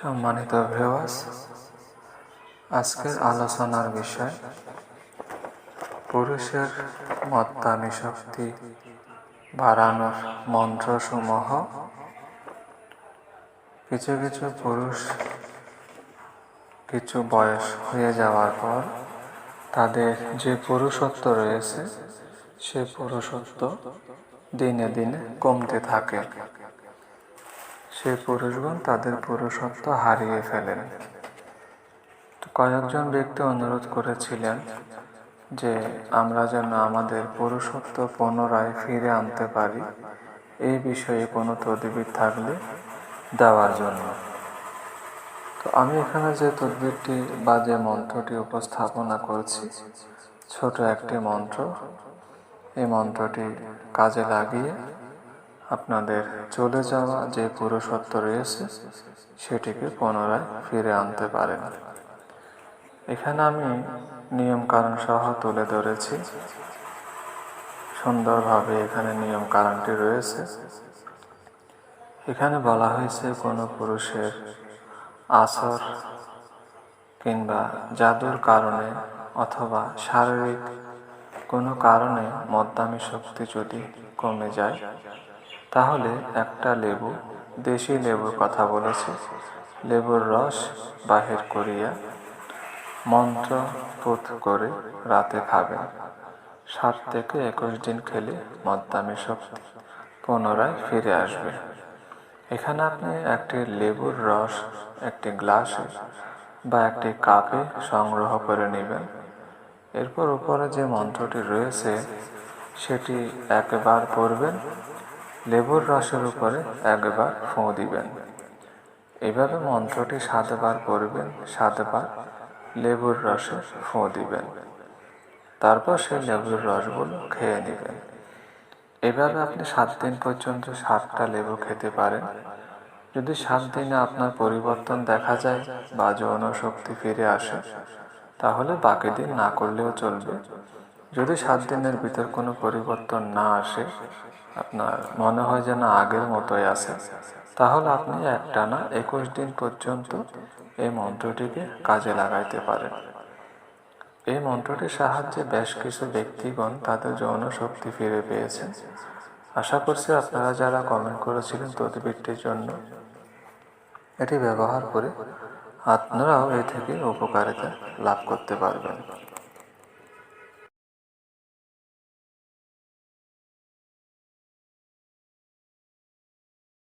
সম্মানিত ভিউয়ার্স আজকের আলোচনার বিষয় পুরুষের মত্তামি শক্তি বাড়ানোর মন্ত্রসমূহ। কিছু কিছু পুরুষ কিছু বয়স হয়ে যাওয়ার পর তাদের যে পুরুষত্ব রয়েছে, সে পুরুষত্ব দিনে দিনে কমতে থাকে। সে পুরুষগণ তাদের পুরুষত্ব হারিয়ে ফেলেন। কয়েকজন ব্যক্তি অনুরোধ করেছিলেন যে, আমরা যেন আমাদের পুরুষত্ব পুনরায় ফিরে আনতে পারি এই বিষয়ে কোনো তদবির থাকলে দেওয়ার জন্য। তো আমি এখানে যে তদবিরটি বা যে মন্ত্রটি উপস্থাপনা করছি, ছোট একটি মন্ত্র। এই মন্ত্রটি কাজে লাগিয়ে আপনাদের চলে যাওয়া যে পুরুষত্ব রয়েছে, সেটিকে পুনরায় ফিরে আনতে পারেন। এখানে আমি নিয়ম কারণ সহ তুলে ধরেছি। সুন্দরভাবে এখানে নিয়ম কারণটি রয়েছে। এখানে বলা হয়েছে, কোনো পুরুষের আসর কিংবা জাদুর কারণে অথবা শারীরিক কোনো কারণে মদ্দামি শক্তি যদি কমে যায় তাহলে একটা লেবু দেশি লেবুর কথা বলেছে। লেবুর রস বাহির করিয়া মন্ত্র পুত করে রাতে খাবেন। সাত থেকে একুশ দিন খেলে মদ্দামি শক্তি পুনরায় ফিরে আসবে। এখানে আপনি একটি লেবুর রস, একটি গ্লাসে বা একটি কাপে সংগ্রহ করে নেবেন। এরপর উপরে যে মন্ত্রটি রয়েছে, সেটি একবার পড়বেন। লেবুর রসের উপরে একবার ফোঁ দিবেন। এভাবে মন্ত্রটি সাতবার করবেন সাতবার লেবুর রসে ফোঁ দিবেন। তারপর সেই লেবুর রসগুলো খেয়ে নেবেন। এভাবে আপনি সাত দিন পর্যন্ত সাতটা লেবু খেতে পারেন। যদি সাত দিনে আপনার পরিবর্তন দেখা যায় বা যৌন শক্তি ফিরে আসে, তাহলে বাকি দিন না করলেও চলবে। যদি সাত দিনের ভিতর কোনো পরিবর্তন না আসে, আপনার মনে হয় যেন আগের মতোই আছে, তাহলে আপনি একটানা একুশ দিন পর্যন্ত এই মন্ত্রটিকে কাজে লাগাইতে পারেন। এই মন্ত্রটির সাহায্যে বেশ কিছু ব্যক্তিগণ তাদের যৌন শক্তি ফিরে পেয়েছেন। আশা করছি আপনারা যারা কমেন্ট করেছিলেন তদবিরটির জন্য এটি ব্যবহার করে আপনারাও এ থেকে উপকারিতা লাভ করতে পারবেন।